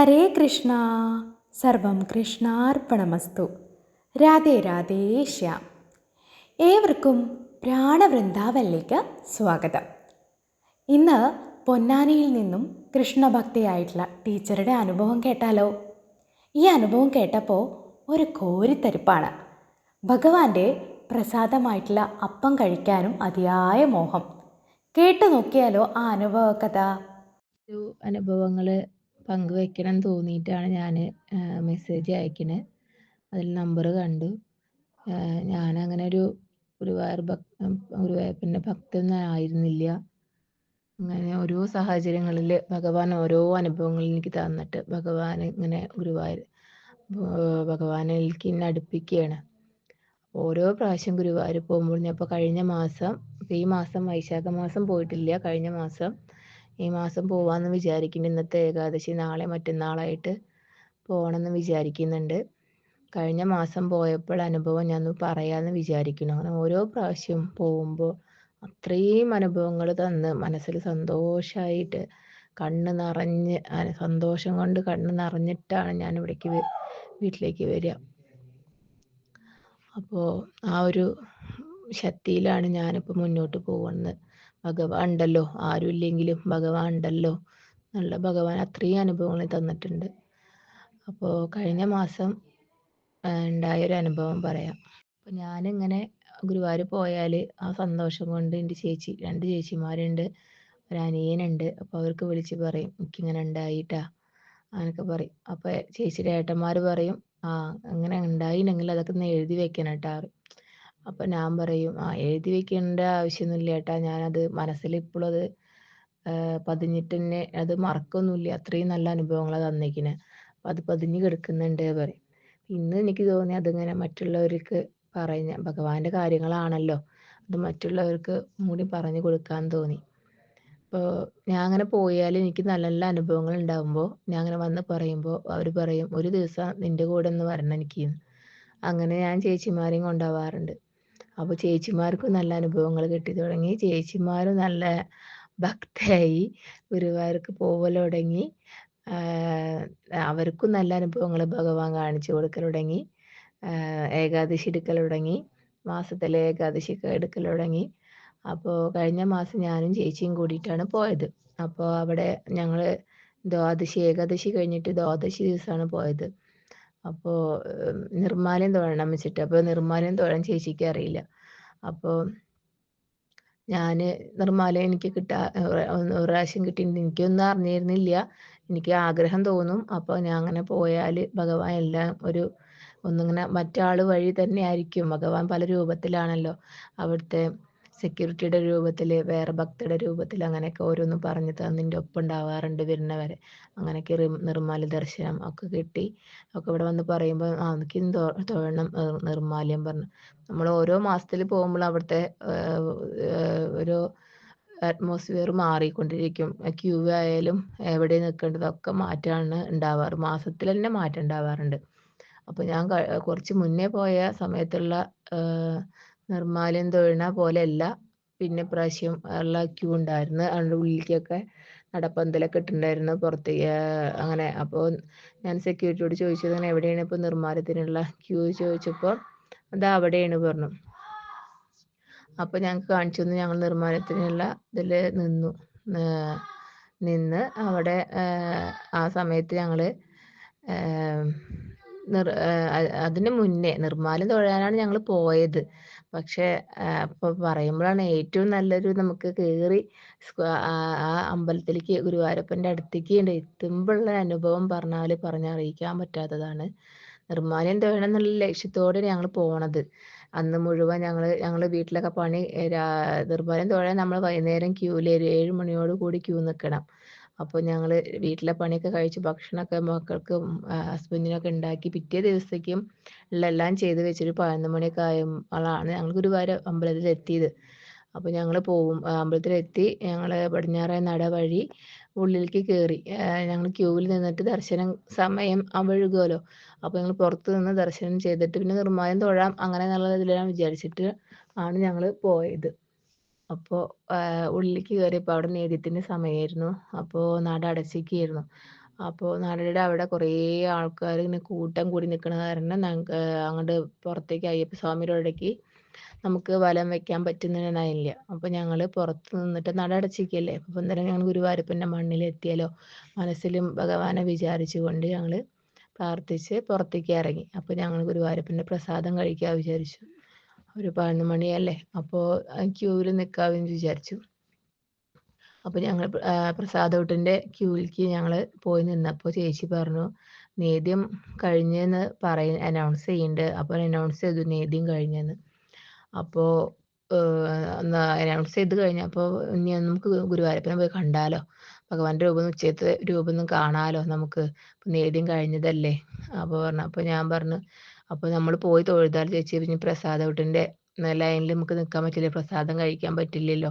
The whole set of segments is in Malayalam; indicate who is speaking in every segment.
Speaker 1: ഹരേ കൃഷ്ണ. സർവം കൃഷ്ണാർപ്പണമസ്തു. രാധേ രാധേ ശ്യാം. ഏവർക്കും പ്രാണവൃന്ദാവനിലേക്ക് സ്വാഗതം. ഇന്ന് പൊന്നാനിയിൽ നിന്നും കൃഷ്ണഭക്തിയായിട്ടുള്ള ടീച്ചറുടെ അനുഭവം കേട്ടാലോ? ഈ അനുഭവം കേട്ടപ്പോൾ ഒരു കോരിത്തരിപ്പാണ്. ഭഗവാന്റെ പ്രസാദമായിട്ടുള്ള അപ്പം കഴിക്കാനും അതിയായ മോഹം. കേട്ടു നോക്കിയാലോ ആ അനുഭവ കഥ
Speaker 2: അനുഭവങ്ങൾ പങ്കുവെക്കണം തോന്നിയിട്ടാണ് ഞാൻ മെസ്സേജ് അയക്കുന്നത് അതിൽ നമ്പർ കണ്ടു. ഞാൻ അങ്ങനെ ഒരു ഗുരുവായൂർ ഭക് ഗുരുവായൂരപ്പന്റെ ഭക്തനൊന്നും ആയിരുന്നില്ല. അങ്ങനെ ഓരോ സാഹചര്യങ്ങളിൽ ഭഗവാൻ ഓരോ അനുഭവങ്ങൾ എനിക്ക് തന്നിട്ട് ഭഗവാൻ ഇങ്ങനെ ഗുരുവായൂർ ഭഗവാനിലേക്ക് എന്നെ അടുപ്പിക്കുകയാണ് ഓരോ പ്രാവശ്യം ഗുരുവായൂർ പോകുമ്പോൾ ഞാൻ ഇപ്പോൾ കഴിഞ്ഞ മാസം ഈ മാസം വൈശാഖ മാസം പോയിട്ടില്ല. കഴിഞ്ഞ മാസം ഈ മാസം പോവാമെന്ന് വിചാരിക്കുന്നുണ്ട് ഇന്നത്തെ ഏകാദശി നാളെ മറ്റന്നാളായിട്ട് പോകണമെന്ന് വിചാരിക്കുന്നുണ്ട്. കഴിഞ്ഞ മാസം പോയപ്പോൾ അനുഭവം ഞാൻ പറയാമെന്ന് വിചാരിക്കുന്നു. അങ്ങനെ ഓരോ പ്രാവശ്യം പോകുമ്പോൾ അത്രയും അനുഭവങ്ങൾ തന്ന് മനസ്സിൽ സന്തോഷമായിട്ട് കണ്ണ് നിറഞ്ഞ് സന്തോഷം കൊണ്ട് കണ്ണ് നിറഞ്ഞിട്ടാണ് ഞാൻ ഇവിടേക്ക് വീട്ടിലേക്ക് വരിക. അപ്പോൾ ആ ഒരു ശക്തിയിലാണ് ഞാനിപ്പോൾ മുന്നോട്ട് പോകുന്നത് ഭഗവാൻ ഉണ്ടല്ലോ ആരുമില്ലെങ്കിലും ഭഗവാൻ ഉണ്ടല്ലോ എന്നുള്ള ഭഗവാൻ അത്രയും അനുഭവങ്ങൾ തന്നിട്ടുണ്ട്. അപ്പോൾ കഴിഞ്ഞ മാസം ഉണ്ടായൊരു അനുഭവം പറയാം. അപ്പം ഞാനിങ്ങനെ ഗുരുവായൂർ പോയാൽ ആ സന്തോഷം കൊണ്ട് എന്റെ ചേച്ചി രണ്ട് ചേച്ചിമാരുണ്ട് ഒരു അനിയനുണ്ട് അപ്പോൾ അവർക്ക് വിളിച്ച് പറയും എനിക്കിങ്ങനെ ഉണ്ടായിട്ടാ അങ്ങനെയൊക്കെ പറയും. അപ്പോൾ ചേച്ചിയുടെ ഏട്ടന്മാർ പറയും ആ അങ്ങനെ ഉണ്ടായില്ലെങ്കിൽ അതൊക്കെ ഒന്ന് എഴുതി വെക്കണം കേട്ടോ അപ്പം ഞാൻ പറയും ആ എഴുതി വെക്കേണ്ട ആവശ്യമൊന്നുമില്ല ഏട്ടാ. ഞാനത് മനസ്സിൽ ഇപ്പോഴും അത് പതിഞ്ഞിട്ട് തന്നെ അത് മറക്കൊന്നുമില്ല. അത്രയും നല്ല അനുഭവങ്ങളാണ് തന്നേക്കിനെ അപ്പം അത് പതിഞ്ഞു കിടക്കുന്നുണ്ട് പറയും. ഇന്ന് എനിക്ക് തോന്നി അതിങ്ങനെ മറ്റുള്ളവർക്ക് പറഞ്ഞ ഭഗവാന്റെ കാര്യങ്ങളാണല്ലോ. അത് മറ്റുള്ളവർക്ക് കൂടി പറഞ്ഞു കൊടുക്കാൻ തോന്നി. അപ്പോൾ ഞാൻ അങ്ങനെ പോയാൽ എനിക്ക് നല്ല നല്ല അനുഭവങ്ങൾ ഉണ്ടാകുമ്പോൾ ഞാൻ അങ്ങനെ വന്ന് പറയുമ്പോൾ അവർ പറയും ഒരു ദിവസം നിന്റെ കൂടെ ഒന്ന് വരണം എനിക്ക്. അങ്ങനെ ഞാൻ ചേച്ചിമാരെയും കൊണ്ടുപോകാറുണ്ട് അപ്പോൾ ചേച്ചിമാർക്കും നല്ല അനുഭവങ്ങൾ കിട്ടി തുടങ്ങി. ചേച്ചിമാരും നല്ല ഭക്തയായി ഗുരുവായൂർക്ക് പോവൽ തുടങ്ങി. അവർക്കും നല്ല അനുഭവങ്ങൾ ഭഗവാൻ കാണിച്ചു കൊടുക്കൽ തുടങ്ങി. ഏകാദശി എടുക്കൽ തുടങ്ങി. മാസത്തിലെ ഏകാദശി എടുക്കൽ തുടങ്ങി. അപ്പോൾ കഴിഞ്ഞ മാസം ഞാനും ചേച്ചിയും കൂടിയിട്ടാണ് പോയത്. അപ്പോൾ അവിടെ ഞങ്ങൾ ദ്വാദശി ഏകാദശി കഴിഞ്ഞിട്ട് ദ്വാദശി ദിവസമാണ് പോയത്. അപ്പോൾ നിർമ്മാലയം തൊഴണം വെച്ചിട്ട്. അപ്പോൾ നിർമ്മാലയം തൊഴാൻ ചേച്ചിക്ക് അറിയില്ല. അപ്പോ ഞാൻ നിർമ്മാലയം എനിക്ക് കിട്ടാ ഒരു പ്രാവശ്യം കിട്ടിയിട്ട് എനിക്കൊന്നും അറിഞ്ഞിരുന്നില്ല. എനിക്ക് ആഗ്രഹം തോന്നും. അപ്പോൾ ഞാൻ അങ്ങനെ പോയാൽ ഭഗവാൻ എല്ലാം ഒരു ഒന്നിങ്ങനെ മറ്റാൾ വഴി തന്നെ ആയിരിക്കും ഭഗവാൻ പല രൂപത്തിലാണല്ലോ അവിടുത്തെ സെക്യൂരിറ്റിയുടെ രൂപത്തിൽ വേറെ ഭക്തരുടെ രൂപത്തിൽ അങ്ങനെയൊക്കെ ഓരോന്ന് പറഞ്ഞു തന്നിന്റെ ഒപ്പം ഉണ്ടാവാറുണ്ട് വരുന്നവരെ. അങ്ങനെയൊക്കെ നിർമ്മാല്യ ദർശനം ഒക്കെ കിട്ടി. ഒക്കെ ഇവിടെ വന്ന് പറയുമ്പോൾ ആ എനിക്ക് തൊഴണം നിർമ്മാല്യം പറഞ്ഞു. നമ്മൾ ഓരോ മാസത്തിൽ പോകുമ്പോൾ അവിടുത്തെ ഒരു അറ്റ്മോസ്ഫിയർ മാറിക്കൊണ്ടിരിക്കും. ക്യൂ ആയാലും എവിടെ നിൽക്കേണ്ടതൊക്കെ മാറ്റമാണ് ഉണ്ടാവാറ്. മാസത്തിൽ തന്നെ മാറ്റം ഉണ്ടാവാറുണ്ട്. അപ്പോൾ ഞാൻ കുറച്ച് മുന്നേ പോയ സമയത്തുള്ള നിർമ്മാല്യം തൊഴുന്ന പോലെയല്ല. പിന്നെ പ്രാവശ്യം ഉള്ള ക്യൂ ഉണ്ടായിരുന്നു. അതിന്റെ ഉള്ളിലേക്കൊക്കെ നടപ്പന്തലൊക്കെ ഇട്ടിട്ടുണ്ടായിരുന്നു പുറത്തേക്ക് അങ്ങനെ. അപ്പോൾ ഞാൻ സെക്യൂരിറ്റിയോട് ചോദിച്ചത് അങ്ങനെ എവിടെയാണ് ഇപ്പോൾ നിർമ്മാല്യത്തിനുള്ള ക്യൂ? ചോദിച്ചപ്പോൾ അതാ അവിടെയാണ് പറഞ്ഞു. അപ്പോൾ ഞങ്ങൾക്ക് കാണിച്ചു തന്നു. ഞങ്ങൾ നിർമ്മാല്യത്തിനുള്ള ഇതിൽ നിന്നു. നിന്ന് അവിടെ ആ സമയത്ത് ഞങ്ങൾ നിർ അതിന് മുന്നേ നിർമ്മാല്യം തൊഴാനാണ് ഞങ്ങൾ പോയത്. പക്ഷേ ഇപ്പൊ പറയുമ്പോഴാണ് ഏറ്റവും നല്ലൊരു നമുക്ക് കേറി ആ അമ്പലത്തിലേക്ക് ഗുരുവായൂരപ്പന്റെ അടുത്തേക്ക് എത്തുമ്പോഴുള്ള അനുഭവം പറഞ്ഞാൽ പറഞ്ഞറിയിക്കാൻ പറ്റാത്തതാണ്. നിർമ്മാല്യം തൊഴണം എന്നുള്ള ലക്ഷ്യത്തോടെ ഞങ്ങൾ പോണത്. അന്ന് മുഴുവൻ ഞങ്ങൾ ഞങ്ങൾ വീട്ടിലൊക്കെ പണി നിർമ്മാല്യം തൊഴാൻ നമ്മൾ വൈകുന്നേരം ക്യൂവിൽ ഏഴ് മണിയോട് കൂടി ക്യൂ നിൽക്കണം അപ്പോൾ ഞങ്ങൾ വീട്ടിലെ പണിയൊക്കെ കഴിച്ച് ഭക്ഷണമൊക്കെ മക്കൾക്കും ഹസ്ബൻഡിനൊക്കെ ഉണ്ടാക്കി പിറ്റേ ദിവസത്തേക്കും എല്ലാം ചെയ്ത് വെച്ചൊരു പതിനൊന്ന് മണിയൊക്കെ ആയാണ് ഞങ്ങൾ ഗുരുവായൂർ അമ്പലത്തിൽ എത്തിയത്. അപ്പോൾ ഞങ്ങൾ പോവും. അമ്പലത്തിലെത്തി ഞങ്ങൾ പടിഞ്ഞാറേ നട വഴി ഉള്ളിലേക്ക് കയറി. ഞങ്ങൾ ക്യൂവിൽ നിന്നിട്ട് ദർശനം സമയം വഴുകുമല്ലോ അപ്പോൾ ഞങ്ങൾ പുറത്ത് നിന്ന് ദർശനം ചെയ്തിട്ട് പിന്നെ നിർമാല്യം തൊഴാം അങ്ങനെ എന്നുള്ള ഇതിലെല്ലാം വിചാരിച്ചിട്ട് ആണ് ഞങ്ങൾ പോയത്. അപ്പോൾ ഉള്ളിലേക്ക് കയറിയപ്പോൾ അവിടെ നേദ്യത്തിന്റെ സമയമായിരുന്നു അപ്പോൾ നട അടച്ചിരിക്കുകയായിരുന്നു അപ്പോൾ നടയുടെ അവിടെ കുറേ ആൾക്കാർ ഇങ്ങനെ കൂട്ടം കൂടി നിൽക്കണ കാരണം ഞങ്ങൾക്ക് അങ്ങോട്ട് പുറത്തേക്ക് അയ്യപ്പസ്വാമിയുടെ അവിടേക്ക് നമുക്ക് വലം വെക്കാൻ പറ്റുന്നതിനായില്ല. അപ്പോൾ ഞങ്ങൾ പുറത്ത് നിന്നിട്ട് നട അടച്ചിരിക്കുകയല്ലേ അപ്പോൾ അന്നേരം ഞങ്ങൾ ഗുരുവായൂരപ്പന്റെ മണ്ണിലെത്തിയാലോ മനസ്സിലും ഭഗവാനെ വിചാരിച്ചുകൊണ്ട് ഞങ്ങൾ പ്രാർത്ഥിച്ച് പുറത്തേക്ക് ഇറങ്ങി. അപ്പോൾ ഞങ്ങൾ ഗുരുവായൂരപ്പന്റെ പ്രസാദം കഴിക്കാൻ വിചാരിച്ചു. ഒരു പതിനൊന്ന് മണിയല്ലേ? അപ്പോൾ ക്യൂവിൽ നിൽക്കാമെന്ന് വിചാരിച്ചു. അപ്പോൾ ഞങ്ങൾ പ്രസാദോട്ടിന്റെ ക്യൂവിലേക്ക് ഞങ്ങൾ പോയി നിന്നപ്പോൾ ചേച്ചി പറഞ്ഞു നേദ്യം കഴിഞ്ഞെന്ന് പറയ അനൗൺസ് ചെയ്യുന്നുണ്ട് അപ്പോൾ അനൗൺസ് ചെയ്തു നേദ്യം കഴിഞ്ഞെന്ന്. അപ്പോൾ അനൗൺസ് ചെയ്ത് കഴിഞ്ഞപ്പോൾ ഇനി നമുക്ക് ഗുരുവായൂരപ്പനെ പോയി കണ്ടാലോ? ഭഗവാന്റെ രൂപം ഉച്ചയത്തെ രൂപം ഒന്നും കാണാലോ നമുക്ക്? നേദ്യം കഴിഞ്ഞതല്ലേ? അപ്പോൾ പറഞ്ഞു അപ്പോൾ ഞാൻ പറഞ്ഞു അപ്പോൾ നമ്മൾ പോയി തൊഴുതാൽ ചേച്ചി പിന്നെ പ്രസാദ പ്രസാദോട്ടിന്റെ ലൈനിൽ നമുക്ക് നിൽക്കാൻ പറ്റില്ല പ്രസാദം കഴിക്കാൻ പറ്റില്ലല്ലോ.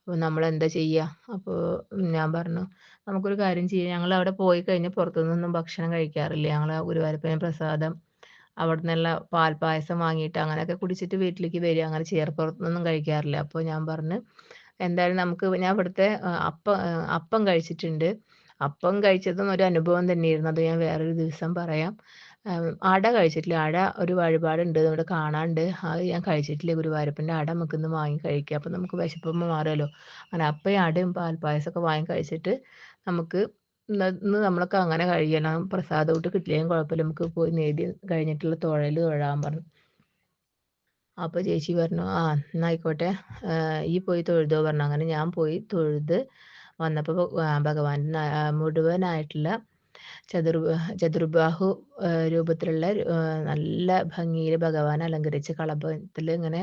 Speaker 2: അപ്പോൾ നമ്മൾ എന്താ ചെയ്യുക അപ്പോൾ ഞാൻ പറഞ്ഞു നമുക്കൊരു കാര്യം ചെയ്യാം. ഞങ്ങൾ അവിടെ പോയി കഴിഞ്ഞ് പുറത്തുനിന്നൊന്നും ഭക്ഷണം കഴിക്കാറില്ല. ഞങ്ങൾ ഗുരുവായൂരപ്പനെ പ്രസാദം അവിടെ നിന്നുള്ള പാൽപ്പായസം വാങ്ങിയിട്ട് അങ്ങനെയൊക്കെ കുടിച്ചിട്ട് വീട്ടിലേക്ക് വരിക. അങ്ങനെ ചേർപ്പുറത്തുനിന്നും കഴിക്കാറില്ല. അപ്പോൾ ഞാൻ പറഞ്ഞു എന്തായാലും നമുക്ക് ഞാൻ ഇവിടുത്തെ അപ്പം അപ്പം കഴിച്ചിട്ടുണ്ട്. അപ്പം കഴിച്ചതും ഒരു അനുഭവം തന്നെയായിരുന്നു. അത് ഞാൻ വേറൊരു ദിവസം പറയാം. അട കഴിച്ചിട്ടില്ല. അട ഒരു വഴിപാടുണ്ട്. നമ്മുടെ കാണാണ്ട്. അത് ഞാൻ കഴിച്ചിട്ടില്ല. ഗുരുവായൂരപ്പന്റെ അട നമുക്ക് ഇന്ന് വാങ്ങി കഴിക്കാം. അപ്പം നമുക്ക് വിശപ്പുമ്പോൾ മാറുമല്ലോ. അങ്ങനെ അപ്പം അടയും പാൽപ്പായസമൊക്കെ വാങ്ങി കഴിച്ചിട്ട് നമുക്ക് ഇന്ന് നമ്മളൊക്കെ അങ്ങനെ കഴിയണം. പ്രസാദം ഇട്ട് കിട്ടില്ലെങ്കിൽ കുഴപ്പമില്ല. നമുക്ക് പോയി നേടി കഴിഞ്ഞിട്ടുള്ള തുഴൽ തൊഴാൻ പറഞ്ഞു. അപ്പോൾ ചേച്ചി പറഞ്ഞു ആ എന്നായിക്കോട്ടെ. ഈ പോയി തൊഴുതോ പറഞ്ഞു. അങ്ങനെ ഞാൻ പോയി തൊഴുത് വന്നപ്പോൾ ഭഗവാന്റെ മുഴുവനായിട്ടുള്ള ചതുർ ചതുർബാഹു രൂപത്തിലുള്ള നല്ല ഭംഗിയിൽ ഭഗവാൻ അലങ്കരിച്ച് കളഭത്തിൽ ഇങ്ങനെ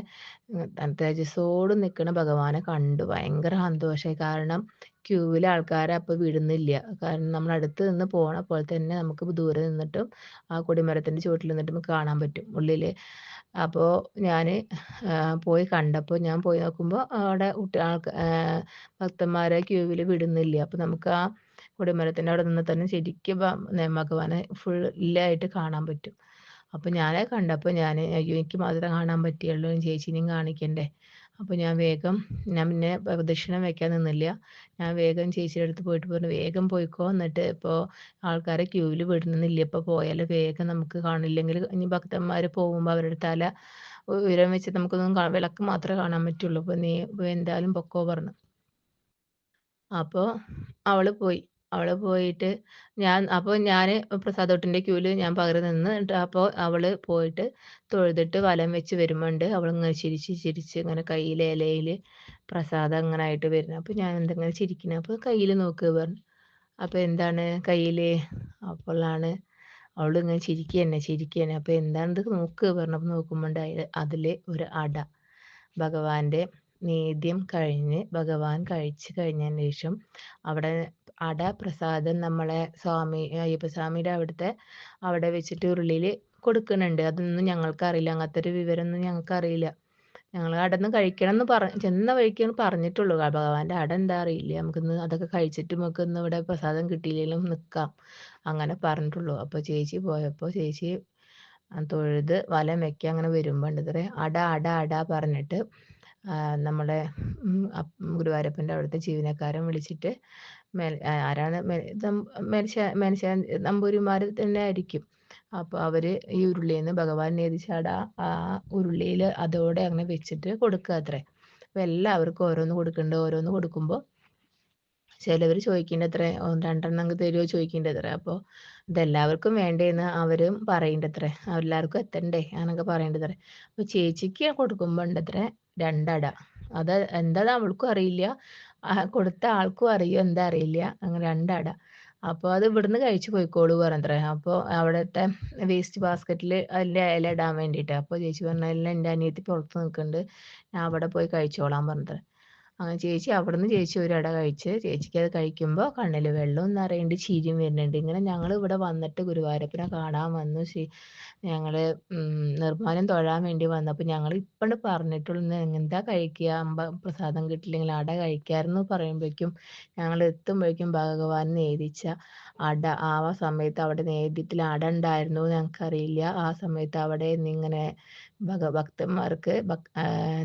Speaker 2: തേജസ്സോട് നിൽക്കുന്ന ഭഗവാനെ കണ്ടു. ഭയങ്കര സന്തോഷമായി കാരണം ക്യൂവിൽ ആൾക്കാരെ അപ്പോൾ വിടുന്നില്ല. കാരണം നമ്മൾ അടുത്ത് നിന്ന് പോണ പോലെ തന്നെ നമുക്ക് ദൂരെ നിന്നിട്ടും ആ കൊടിമരത്തിന്റെ ചുവട്ടിൽ നിന്നിട്ടും കാണാൻ പറ്റും ഉള്ളിൽ അപ്പോൾ ഞാൻ പോയി കണ്ടപ്പോൾ ഞാൻ പോയി നോക്കുമ്പോൾ അവിടെ ആൾക്കാർ ഭക്തന്മാരെ ക്യൂവിൽ വിടുന്നില്ല. അപ്പോൾ നമുക്ക് ആ കൊടിമരത്തിന്റെ അവിടെ നിന്ന് തന്നെ ശരിക്കും ഭഗവാനെ ഇല്ലായിട്ട് കാണാൻ പറ്റും. അപ്പം ഞാനെ കണ്ടപ്പോൾ ഞാൻ അയ്യോ എനിക്ക് മാത്രം കാണാൻ പറ്റിയുള്ളൂ ചേച്ചിനെയും കാണിക്കണ്ടേ? അപ്പോൾ ഞാൻ വേഗം ഞാൻ പിന്നെ പ്രദക്ഷിണം വെക്കാൻ നിന്നില്ല. ഞാൻ വേഗം ചേച്ചിയുടെ അടുത്ത് പോയിട്ട് പറഞ്ഞു വേഗം പോയിക്കോ എന്നിട്ട് ഇപ്പോൾ ആൾക്കാരെ ക്യൂവിൽ വിടുന്നില്ല ഇപ്പോൾ പോയാൽ വേഗം നമുക്ക് കാണില്ലെങ്കിൽ ഇനി ഭക്തന്മാർ പോകുമ്പോൾ അവരുടെ തല ഉയരം വെച്ച് നമുക്കൊന്നും വിളക്ക് മാത്രമേ കാണാൻ പറ്റുള്ളൂ. അപ്പോൾ നീ എന്തായാലും പൊക്കോ പറഞ്ഞു. അപ്പോൾ അവൾ പോയി. അവൾ പോയിട്ട് ഞാൻ അപ്പോൾ ഞാൻ പ്രസാദോട്ടിന്റെ ക്യൂവിൽ ഞാൻ പകരം നിന്ന് അപ്പോൾ അവൾ പോയിട്ട് തൊഴുതിട്ട് വലം വെച്ച് വരുമ്പോണ്ട് അവളിങ്ങനെ ചിരിച്ച് ചിരിച്ച് ഇങ്ങനെ കയ്യിൽ ഇലയിൽ പ്രസാദം അങ്ങനെ ആയിട്ട് വരുന്നത് അപ്പോൾ ഞാൻ എന്തെങ്കിലും ചിരിക്കുന്നത് അപ്പോൾ കയ്യിൽ നോക്കുക പറഞ്ഞു. അപ്പോൾ എന്താണ് കയ്യിൽ അപ്പോഴാണ് അവൾ ഇങ്ങനെ ചിരിക്കുക തന്നെ ചിരിക്കുക തന്നെ അപ്പോൾ എന്താണിത് നോക്കുക പറഞ്ഞപ്പോൾ നോക്കുമ്പോൾ അതിൽ ഒരു അട. ഭഗവാന്റെ നേദ്യം കഴിഞ്ഞ് ഭഗവാൻ കഴിച്ചു കഴിഞ്ഞതിന് ശേഷം അവിടെ അട പ്രസാദം നമ്മളെ സ്വാമി അയ്യപ്പസ്വാമിയുടെ അവിടുത്തെ അവിടെ വെച്ചിട്ട് ഉരുളിയിൽ കൊടുക്കുന്നുണ്ട്. അതൊന്നും ഞങ്ങൾക്ക് അറിയില്ല അങ്ങനത്തെ ഒരു വിവരമൊന്നും ഞങ്ങൾക്ക് അറിയില്ല ഞങ്ങൾ അടന്ന് കഴിക്കണം എന്ന് പറ ചെന്ന വഴിക്കാണ് പറഞ്ഞിട്ടുള്ളൂ. ഭഗവാന്റെ അട എന്താ അറിയില്ല. നമുക്കിന്ന് അതൊക്കെ കഴിച്ചിട്ട് നമുക്ക് ഇന്ന് ഇവിടെ പ്രസാദം കിട്ടിയില്ലെങ്കിലും നിൽക്കാം അങ്ങനെ പറഞ്ഞിട്ടുള്ളൂ. അപ്പോൾ ചേച്ചി പോയപ്പോൾ ചേച്ചി തൊഴുത് വലം വെക്കുക അങ്ങനെ വരുമ്പോൾ അട അട അട പറഞ്ഞിട്ട് നമ്മുടെ ഗുരുവായൂരപ്പന്റെ അവിടുത്തെ ജീവനക്കാരൻ വിളിച്ചിട്ട് മേൽ ആരാണ് മേൽശാ മനുഷ്യ നമ്പൂരിമാർ തന്നെ ആയിരിക്കും. അപ്പോൾ അവർ ഈ ഉരുളിയിൽ നിന്ന് ഭഗവാൻ നേതിച്ചാട ആ ഉരുളിയിൽ അതോടെ അങ്ങനെ വെച്ചിട്ട് കൊടുക്കുക അത്രേ അപ്പോൾ എല്ലാവർക്കും ഓരോന്ന് കൊടുക്കുന്നുണ്ട് ഓരോന്ന് കൊടുക്കുമ്പോൾ ചിലവർ ചോദിക്കേണ്ടത്ര രണ്ടെണ്ണം തരുമോ ചോദിക്കേണ്ടത്ര അപ്പോൾ ഇതെല്ലാവർക്കും വേണ്ടേന്ന് അവരും പറയേണ്ടത്ര. എല്ലാവർക്കും എത്തണ്ടേ? അങ്ങനൊക്കെ പറയേണ്ടത്ര. അപ്പൊ ചേച്ചിക്ക് കൊടുക്കുമ്പോൾ ഉണ്ടത്ര? രണ്ടട. അത് എന്താ അവൾക്കും അറിയില്ല. കൊടുത്ത ആൾക്കും അറിയോ? എന്താ അറിയില്ല. അങ്ങനെ രണ്ടട. അപ്പോൾ അത് ഇവിടുന്ന് കഴിച്ചു പോയിക്കോളൂ പറഞ്ഞത്രേ. അപ്പോൾ അവിടുത്തെ വേസ്റ്റ് ബാസ്ക്കറ്റിൽ അതിന്റെ ഇല ഇടാൻ വേണ്ടിയിട്ട്. അപ്പോൾ ചേച്ചി പറഞ്ഞ എന്റെ അനിയത്തി പുറത്ത് നിൽക്കുന്നുണ്ട് ഞാൻ അവിടെ പോയി കഴിച്ചോളാൻ പറഞ്ഞത്രേ. അങ്ങനെ ചേച്ചി അവിടുന്ന് ചേച്ചി ഒരു ഇട കഴിച്ച് ചേച്ചിക്ക് അത് കഴിക്കുമ്പോൾ കണ്ണിൽ വെള്ളം നിറയുണ്ട് ചിരിയും വരുന്നുണ്ട്. ഇങ്ങനെ ഞങ്ങൾ ഇവിടെ വന്നിട്ട് ഗുരുവായൂരപ്പനെ കാണാൻ വന്നു. ഞങ്ങൾ നിർമ്മാണം തൊഴാൻ വേണ്ടി വന്നപ്പോൾ ഞങ്ങൾ ഇപ്പോഴും പറഞ്ഞിട്ടുള്ള എന്താ കഴിക്കുക? അമ്പ പ്രസാദം കിട്ടില്ലെങ്കിൽ അട കഴിക്കാമെന്ന് പറയുമ്പോഴേക്കും ഞങ്ങൾ എത്തുമ്പോഴേക്കും ഭഗവാൻ നേദിച്ച അട. ആ സമയത്ത് അവിടെ നേദ്യത്തിൽ അട ഉണ്ടായിരുന്നു ഞങ്ങൾക്കറിയില്ല. ആ സമയത്ത് അവിടെ നിന്നിങ്ങനെ ഭക്തന്മാർക്ക് ഭക്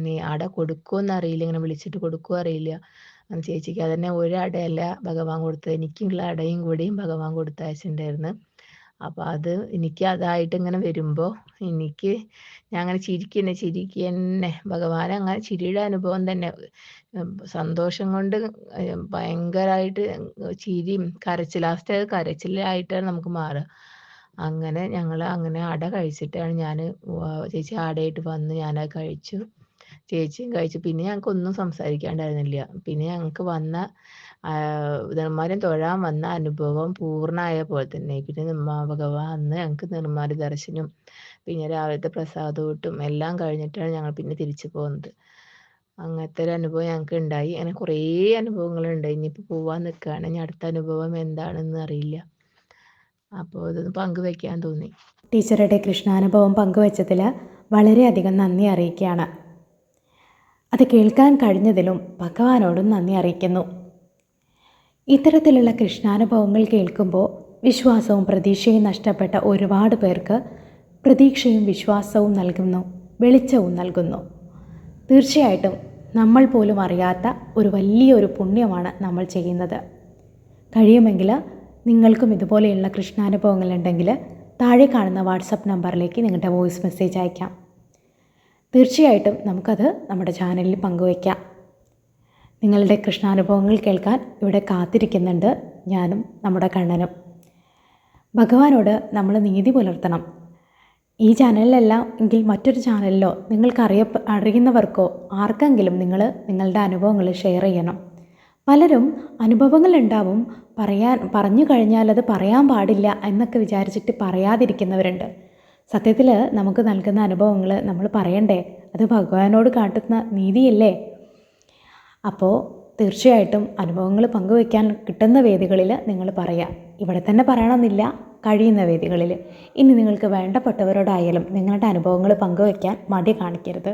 Speaker 2: നീ അട കൊടുക്കുമോന്ന് അറിയില്ല. ഇങ്ങനെ വിളിച്ചിട്ട് കൊടുക്കുമോ അറിയില്ല. ചേച്ചിക്ക് അതന്നെ ഒരു അടയല്ല ഭഗവാൻ കൊടുത്തത്. എനിക്കുള്ള അടയും കൂടിയും ഭഗവാൻ കൊടുത്തയച്ചിട്ടുണ്ടായിരുന്നു അപ്പൊ അത് എനിക്ക് അതായിട്ട് ഇങ്ങനെ വരുമ്പോ എനിക്ക് ഞാൻ അങ്ങനെ ചിരിക്കന്നെ ചിരിക്കുക തന്നെ ഭഗവാൻ അങ്ങനെ ചിരിയുടെ അനുഭവം തന്നെ. സന്തോഷം കൊണ്ട് ഭയങ്കരമായിട്ട് ചിരിയും കരച്ചിൽ ലാസ്റ്റ് കരച്ചിലായിട്ടാണ് നമുക്ക് മാറുക. അങ്ങനെ ഞങ്ങൾ അങ്ങനെ അട കഴിച്ചിട്ടാണ് ഞാൻ ചേച്ചി അടയായിട്ട് വന്ന് ഞാനത് കഴിച്ചു. ചേച്ചിയും കഴിച്ചു. പിന്നെ ഞങ്ങൾക്ക് ഒന്നും സംസാരിക്കാണ്ടായിരുന്നില്ല. പിന്നെ ഞങ്ങൾക്ക് വന്ന നിർമ്മാല്യം തൊഴാൻ വന്ന അനുഭവം പൂർണമായ പോലെ തന്നെ. പിന്നെ നിർമ്മാ ഭഗവാൻ അന്ന് ഞങ്ങൾക്ക് നിർമ്മാല്യ ദർശനം പിന്നെ രാവിലത്തെ പ്രസാദോട്ടും എല്ലാം കഴിഞ്ഞിട്ടാണ് ഞങ്ങൾ പിന്നെ തിരിച്ചു പോകുന്നത് അങ്ങനത്തെ ഒരു അനുഭവം ഞങ്ങൾക്ക് ഉണ്ടായി. അങ്ങനെ കുറേ അനുഭവങ്ങളുണ്ട്. ഇനിയിപ്പോൾ പോവാൻ നിൽക്കുകയാണ് ഇനി അടുത്ത അനുഭവം എന്താണെന്ന് അറിയില്ല. അപ്പോൾ ഇതൊന്ന് പങ്കുവെക്കാൻ തോന്നി.
Speaker 1: ടീച്ചറുടെ കൃഷ്ണാനുഭവം പങ്കുവച്ചതിൽ വളരെയധികം നന്ദി അറിയിക്കുകയാണ്. അത് കേൾക്കാൻ കഴിഞ്ഞതിലും ഭഗവാനോടും നന്ദി അറിയിക്കുന്നു. ഇത്തരത്തിലുള്ള കൃഷ്ണാനുഭവങ്ങൾ കേൾക്കുമ്പോൾ വിശ്വാസവും പ്രതീക്ഷയും നഷ്ടപ്പെട്ട ഒരുപാട് പേർക്ക് പ്രതീക്ഷയും വിശ്വാസവും നൽകുന്നു വെളിച്ചവും നൽകുന്നു. തീർച്ചയായിട്ടും നമ്മൾ പോലും അറിയാത്ത ഒരു വലിയൊരു പുണ്യമാണ് നമ്മൾ ചെയ്യുന്നത്. കഴിയുമെങ്കിൽ നിങ്ങൾക്കും ഇതുപോലെയുള്ള കൃഷ്ണാനുഭവങ്ങൾ കൃഷ്ണാനുഭവങ്ങളുണ്ടെങ്കിൽ താഴെ കാണുന്ന വാട്സപ്പ് നമ്പറിലേക്ക് നിങ്ങളുടെ വോയിസ് മെസ്സേജ് അയക്കാം. തീർച്ചയായിട്ടും നമുക്കത് നമ്മുടെ ചാനലിൽ പങ്കുവയ്ക്കാം. നിങ്ങളുടെ കൃഷ്ണാനുഭവങ്ങൾ കേൾക്കാൻ ഇവിടെ കാത്തിരിക്കുന്നുണ്ട് ഞാനും നമ്മുടെ കണ്ണനും. ഭഗവാനോട് നമ്മൾ നീതി പുലർത്തണം. ഈ ചാനലിലല്ല എങ്കിൽ മറ്റൊരു ചാനലിലോ നിങ്ങൾക്ക് അറിയ അറിയുന്നവർക്കോ ആർക്കെങ്കിലും നിങ്ങൾ നിങ്ങളുടെ അനുഭവങ്ങൾ ഷെയർ ചെയ്യണം. പലരും അനുഭവങ്ങൾ ഉണ്ടാവും പറയാൻ പറഞ്ഞു കഴിഞ്ഞാൽ അത് പറയാൻ പാടില്ല എന്നൊക്കെ വിചാരിച്ചിട്ട് പറയാതിരിക്കുന്നവരുണ്ട്. സത്യത്തിൽ നമുക്ക് നൽകുന്ന അനുഭവങ്ങൾ നമ്മൾ പറയണ്ടേ? അത് ഭഗവാനോട് കാട്ടുന്ന നീതിയല്ലേ? അപ്പോൾ തീർച്ചയായിട്ടും അനുഭവങ്ങൾ പങ്കുവയ്ക്കാൻ കിട്ടുന്ന വേദികളിൽ നിങ്ങൾ പറയാം. ഇവിടെ തന്നെ പറയണമെന്നില്ല കഴിയുന്ന വേദികളിൽ ഇനി നിങ്ങൾക്ക് വേണ്ടപ്പെട്ടവരോടായാലും നിങ്ങളുടെ അനുഭവങ്ങൾ പങ്കുവയ്ക്കാൻ മടി കാണിക്കരുത്.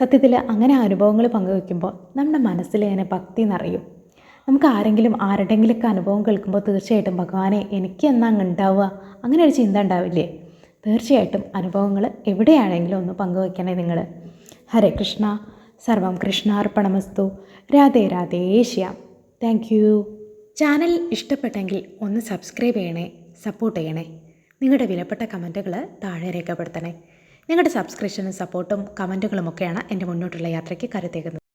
Speaker 1: സത്യത്തിൽ അങ്ങനെ അനുഭവങ്ങൾ പങ്കുവയ്ക്കുമ്പോൾ നമ്മുടെ മനസ്സിൽ ഇങ്ങനെ ഭക്തി നിറയും. നമുക്ക് ആരെങ്കിലും ആരുടെങ്കിലൊക്കെ അനുഭവം കേൾക്കുമ്പോൾ തീർച്ചയായിട്ടും ഭഗവാനെ എനിക്ക് എന്നാ ഉണ്ടാവുക? അങ്ങനെ ഒരു ചിന്ത ഉണ്ടാവില്ലേ? തീർച്ചയായിട്ടും അനുഭവങ്ങൾ എവിടെയാണെങ്കിലും ഒന്ന് പങ്കുവയ്ക്കണേ നിങ്ങൾ. ഹരേ കൃഷ്ണ. സർവം കൃഷ്ണാർപ്പണമസ്തു. Radhe Radhe Shyam. Thank you channel ഇഷ്ടപ്പെട്ടെങ്കിൽ ഒന്ന് സബ്സ്ക്രൈബ് ചെയ്യണേ സപ്പോർട്ട് ചെയ്യണേ. നിങ്ങളുടെ വിലപ്പെട്ട കമന്റുകൾ താഴെ രേഖപ്പെടുത്തണേ. നിങ്ങളുടെ സബ്സ്ക്രിപ്ഷനും സപ്പോർട്ടും കമന്റുകളുമൊക്കെയാണ് എന്റെ മുന്നോട്ടുള്ള യാത്രയ്ക്ക് കരുത്തേകുന്നത്